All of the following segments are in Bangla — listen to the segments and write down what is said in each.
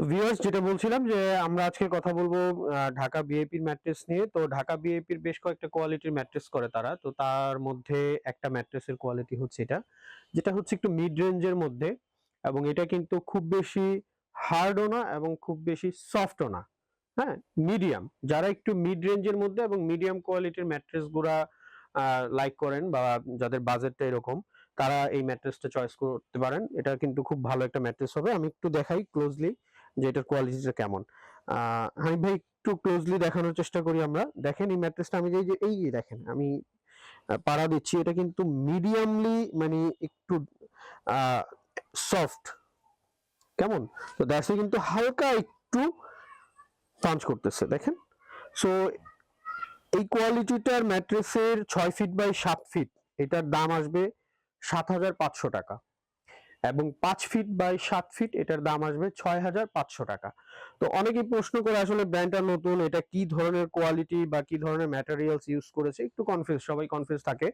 তো ভিউয়ার্স যেটা বলছিলাম যে আমরা আজকে কথা বলব ঢাকা বিএপির ম্যাট্রেস নিয়ে। তো ঢাকা বিএপির বেশ কয়েকটা কোয়ালিটির ম্যাট্রেস করে তারা। তো তার মধ্যে একটা ম্যাট্রেসের কোয়ালিটি হচ্ছে এটা, যেটা হচ্ছে একটু মিড রেঞ্জের মধ্যে এবং এটা কিন্তু খুব বেশি হার্ডও না এবং খুব বেশি সফটও না। হ্যাঁ মিডিয়াম যারা একটু মিড রেঞ্জের মধ্যে এবং মিডিয়াম কোয়ালিটির ম্যাট্রেসগুলা লাইক করেন বা যাদের বাজেটটা এরকম, তারা এই ম্যাট্রেসটা চয়েস করতে পারেন। এটা কিন্তু খুব ভালো একটা ম্যাট্রেস হবে। আমি একটু দেখাই ক্লোজলি যে এটার কোয়ালিটিটা কেমন। হানিফ ভাই, একটু ক্লোজলি দেখানোর চেষ্টা করি আমরা। দেখেন এই ম্যাট্রেসটা আমি যে- যে, এই যে দেখেন, আমি পাড়া দিচ্ছি, এটা কিন্তু মিডিয়ামলি মানে একটু সফট কেমন? তো দ্যাসে কিন্তু হালকা একটু পাঞ্চ করতেছে, দেখেন। সো এই কোয়ালিটিটার ম্যাট্রেসের ছয় ফিট বাই সাত ফিট এটার দাম আসবে সাত হাজার পাঁচশো টাকা। এবং পাঁচ ফিট বাই সাত ফিট এটার দাম আসবে ছয় হাজার পাঁচশো টাকা। তো অনেকেই প্রশ্ন করে আসলে ব্র্যান্ডটা নতুন, এটা কি ধরনের কোয়ালিটি বা কি ধরনের ম্যাটেরিয়ালস ইউজ করেছে? একটু কনফিউজ সবাই কনফিউজ থাকে।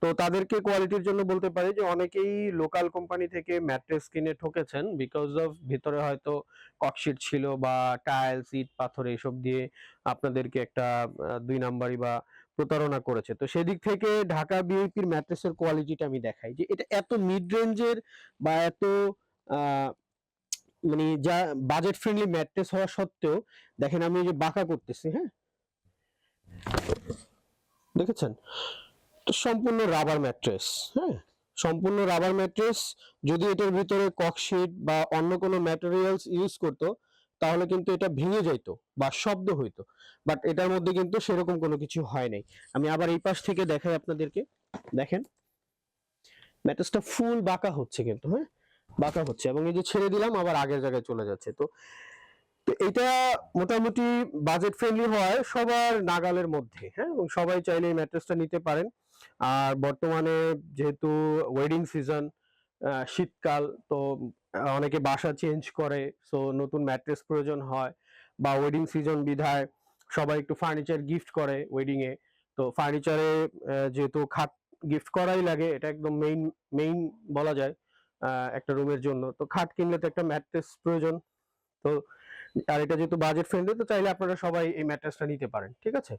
তো তাদেরকে কোয়ালিটির জন্য বলতে পারি যে অনেকেই লোকাল কোম্পানি থেকে ম্যাট্রেস কিনে ঠকেছেন বিকজ অফ ভিতরে হয়তো ককশিট ছিল বা টাইলস ইট পাথর এইসব দিয়ে আপনাদেরকে একটা দুই নাম্বারই বা প্রতারণা করেছে। তো সেদিক থেকে ঢাকা বিএপির ম্যাট্রেসের কোয়ালিটিটা আমি দেখাই যে এটা এত মিড রেঞ্জের বা এত মানে যা বাজেট ফ্রেন্ডলি ম্যাট্রেস হওয়া সত্ত্বেও, দেখেন আমি যে বাঁকা করতেছি হ্যাঁ? দেখেছেন? তো সম্পূর্ণ রাবার ম্যাট্রেস হ্যাঁ? সম্পূর্ণ রাবার ম্যাট্রেস, যদি এটার ভিতরে ককশিট বা অন্য কোনো ম্যাটেরিয়ালস ইউজ করতো তাহলে কিন্তু এটা ভেঙে যাইতো বা শব্দ হইতো। বাট এটার মধ্যে কিন্তু সেরকম কোনো কিছু হয় নাই। আমি আবার এই পাশ থেকে দেখাই আপনাদেরকে। দেখেন? ম্যাট্রেসটা ফুল বাঁকা হচ্ছে কিন্তু হ্যাঁ? বাঁকা হচ্ছে এবং এই যে ছেড়ে দিলাম, আবার আগের জায়গায় চলে যাচ্ছে। তো এটা মোটামুটি বাজেট ফ্রেন্ডলি হয় সবার নাগালের মধ্যে হ্যাঁ? এবং সবাই চাইলে এই ম্যাট্রেসটা নিতে পারেন। আর বর্তমানে যেহেতু ওয়েডিং সিজন শীতকাল, তো অনেকে বাসা চেঞ্জ করে সো নতুন ম্যাট্রেস প্রয়োজন হয়, বা ওয়েডিং সিজন বিধায় সবাই একটু ফার্নিচার গিফট করে ওয়েডিং এ। তো ফার্নিচারে যেহেতু খাট গিফট করাই লাগে, এটা একদম মেইন মেইন বলা যায় একটা রুমের জন্য। তো খাট কিনলে তো একটা ম্যাট্রেস প্রয়োজন। তো আর এটা যেহেতু বাজেট ফ্রেন্ডলি তো চাইলে আপনারা সবাই এই ম্যাট্রেসটা নিতে পারেন, ঠিক আছে?